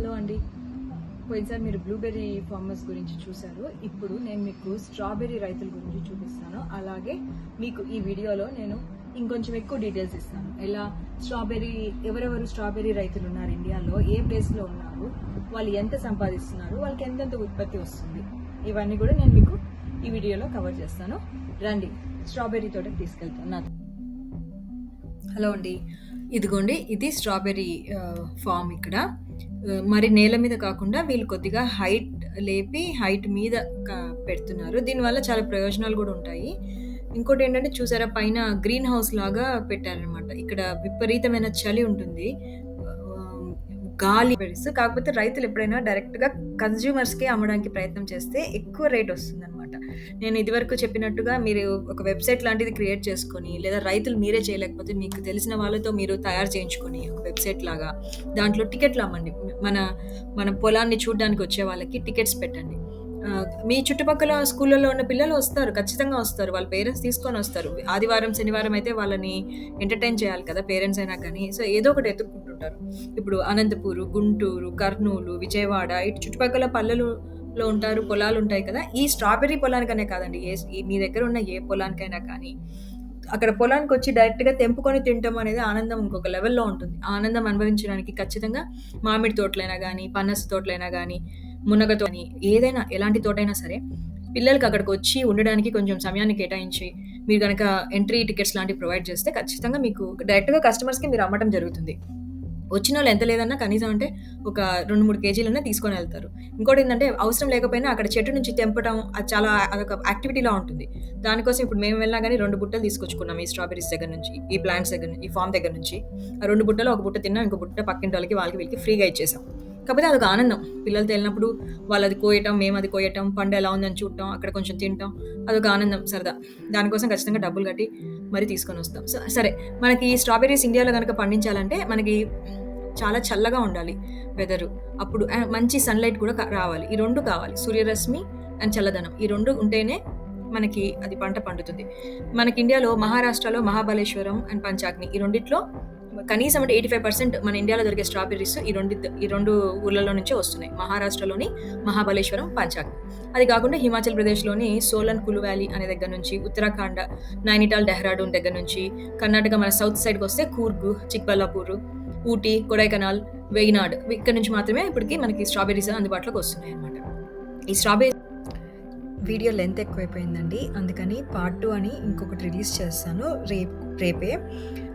Hello అండి. పోయినసారి మీరు బ్లూబెర్రీ ఫార్మర్స్ గురించి చూశారు. ఇప్పుడు నేను మీకు స్ట్రాబెర్రీ రైతుల గురించి చూపిస్తాను. అలాగే మీకు ఈ వీడియోలో నేను ఇంకొంచెం ఎక్కువ డీటెయిల్స్ ఇస్తాను. ఎలా స్ట్రాబెర్రీ ఎవరెవరు స్ట్రాబెర్రీ రైతులు ఉన్నారు ఇండియాలో ఏ ప్లేస్లో ఉన్నారు వాళ్ళు ఎంత సంపాదిస్తున్నారు వాళ్ళకి ఎంతెంత ఉత్పత్తి వస్తుంది ఇవన్నీ కూడా నేను మీకు ఈ వీడియోలో కవర్ చేస్తాను. రండి స్ట్రాబెర్రీ తోటకి తీసుకెళ్తాను హలో అండి. ఇదిగోండి ఇది స్ట్రాబెర్రీ ఫామ్ ఇక్కడ. మరి నేల మీద కాకుండా వీళ్ళు కొద్దిగా హైట్ లేపి హైట్ మీద పెడుతున్నారు. దీనివల్ల చాలా ప్రయోజనాలు కూడా ఉంటాయి. ఇంకోటి ఏంటంటే చూసారా పైన గ్రీన్ హౌస్ లాగా పెట్టారనమాట ఇక్కడ విపరీతమైన చలి ఉంటుంది. గాలి పెడుస్తూ కాకపోతే రైతులు ఎప్పుడైనా డైరెక్ట్గా కన్జ్యూమర్స్కి అమ్మడానికి ప్రయత్నం చేస్తే ఎక్కువ రేట్ వస్తుంది అనమాట నేను ఇదివరకు చెప్పినట్టుగా మీరు ఒక వెబ్సైట్ లాంటిది క్రియేట్ చేసుకొని లేదా రైతులు మీరే చేయలేకపోతే మీకు తెలిసిన వాళ్ళతో మీరు తయారు చేయించుకొని ఒక వెబ్సైట్ లాగా దాంట్లో టికెట్లు అమ్మండి. మన మన పొలాన్ని చూడడానికి వచ్చే వాళ్ళకి టికెట్స్ పెట్టండి. మీ చుట్టుపక్కల స్కూళ్ళలో ఉన్న పిల్లలు వస్తారు ఖచ్చితంగా వస్తారు. వాళ్ళ పేరెంట్స్ తీసుకొని వస్తారు. ఆదివారం శనివారం అయితే వాళ్ళని ఎంటర్టైన్ చేయాలి కదా పేరెంట్స్ అయినా కానీ. సో ఏదో ఒకటి ఎత్తుక్కుంటుంటారు. ఇప్పుడు అనంతపూరు గుంటూరు కర్నూలు విజయవాడ ఇటు చుట్టుపక్కల పల్లెలు లో ఉంటారు పొలాలు ఉంటాయి కదా. ఈ స్ట్రాబెర్రీ పొలానికనే కాదండి. ఏ మీ దగ్గర ఉన్న ఏ పొలానికైనా కానీ. అక్కడ పొలానికి వచ్చి డైరెక్ట్గా తెంపుకొని తినటం అనేది ఆనందం ఇంకొక లెవెల్లో ఉంటుంది. ఆనందం అనుభవించడానికి ఖచ్చితంగా మామిడి తోటలైనా కానీ పనస తోటలైనా కానీ మునగతో అని ఏదైనా ఎలాంటి తోటైనా సరే పిల్లలకి అక్కడికి వచ్చి ఉండడానికి కొంచెం సమయాన్ని కేటాయించి మీరు కనుక ఎంట్రీ టికెట్స్ లాంటివి ప్రొవైడ్ చేస్తే ఖచ్చితంగా మీకు డైరెక్ట్గా కస్టమర్స్కి మీరు అమ్మటం జరుగుతుంది. వచ్చిన వాళ్ళు ఎంత లేదన్నా కనీసం అంటే ఒక రెండు మూడు కేజీలన్నా తీసుకొని వెళ్తారు. ఇంకోటి ఏంటంటే అవసరం లేకపోయినా అక్కడ చెట్టు నుంచి తెంపడం అది చాలా అదొక యాక్టివిటీలా ఉంటుంది. దానికోసం ఇప్పుడు మేము వెళ్ళినా కానీ రెండు బుట్టలు తీసుకొచ్చుకున్నాం ఈ స్ట్రాబెరీస్ దగ్గర నుంచి ఈ ప్లాంట్స్ దగ్గర నుంచి ఈ ఫామ్ దగ్గర నుంచి. ఆ రెండు బుట్టలు ఒక బుట్ట తిన్నాం ఇంకో బుట్ట పక్కింటి వాళ్ళకి వాళ్ళకి వీళ్ళకి ఫ్రీగా ఇచ్చేసాం. కాకపోతే అదొక ఆనందం. పిల్లలతో వెళ్ళినప్పుడు వాళ్ళు అది కోయటం మేము అది కోయటం పండు ఎలా ఉందని చూడటం అక్కడ కొంచెం తింటాం అదొక ఆనందం సరదా. దానికోసం ఖచ్చితంగా డబ్బులు కట్టి మరీ తీసుకొని వస్తాం. సో సరే మనకి ఈ స్ట్రాబెర్రీస్ ఇండియాలో కనుక పండించాలంటే మనకి చాలా చల్లగా ఉండాలి వెదరు. అప్పుడు మంచి సన్లైట్ కూడా రావాలి. ఈ రెండు కావాలి. సూర్యరశ్మి అండ్ చల్లదనం. ఈ రెండు ఉంటేనే మనకి అది పంట పండుతుంది. మనకి ఇండియాలో మహారాష్ట్రలో మహాబలేశ్వరం అండ్ పంచాగ్ని ఈ రెండిట్లో కనీసం అంటే ఎయిటీ ఫైవ్ పర్సెంట్ మన ఇండియాలో దొరికే స్ట్రాబెర్రీస్ ఈ రెండు ఈ రెండు ఊర్లలో నుంచే వస్తున్నాయి. మహారాష్ట్రలోని మహాబలేశ్వరం పంచాగ్ని అది కాకుండా హిమాచల్ ప్రదేశ్లోని సోలన్ కులు వ్యాలీ అనే దగ్గర నుంచి ఉత్తరాఖండ్ నైనిటాల్ డెహ్రాడూన్ దగ్గర నుంచి కర్ణాటక మన సౌత్ సైడ్కి వస్తే కూర్గు చిక్బల్లాపూర్ ఊటీ కొడైకెనాల్ వేయినాడ్. ఇక్కడ నుంచి మాత్రమే ఇప్పటికి మనకి స్ట్రాబెర్రీస్ అందుబాటులోకి వస్తున్నాయి అన్నమాట ఈ స్ట్రాబెర్రీ వీడియో లెంత్ ఎక్కువైపోయిందండి. అందుకని పార్ట్ టూ అని ఇంకొకటి రిలీజ్ చేస్తాను రేపు రేపే.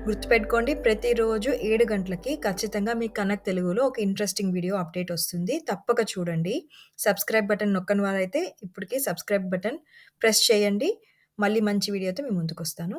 గుర్తుపెట్టుకోండి ప్రతిరోజు ఏడు గంటలకి ఖచ్చితంగా మీ కనక్ తెలుగులో ఒక ఇంట్రెస్టింగ్ వీడియో అప్డేట్ వస్తుంది. తప్పక చూడండి. సబ్స్క్రైబ్ బటన్ నొక్కని వారైతే ఇప్పటికీ సబ్స్క్రైబ్ బటన్ ప్రెస్ చేయండి. మళ్ళీ మంచి వీడియోతో మీ ముందుకు వస్తాను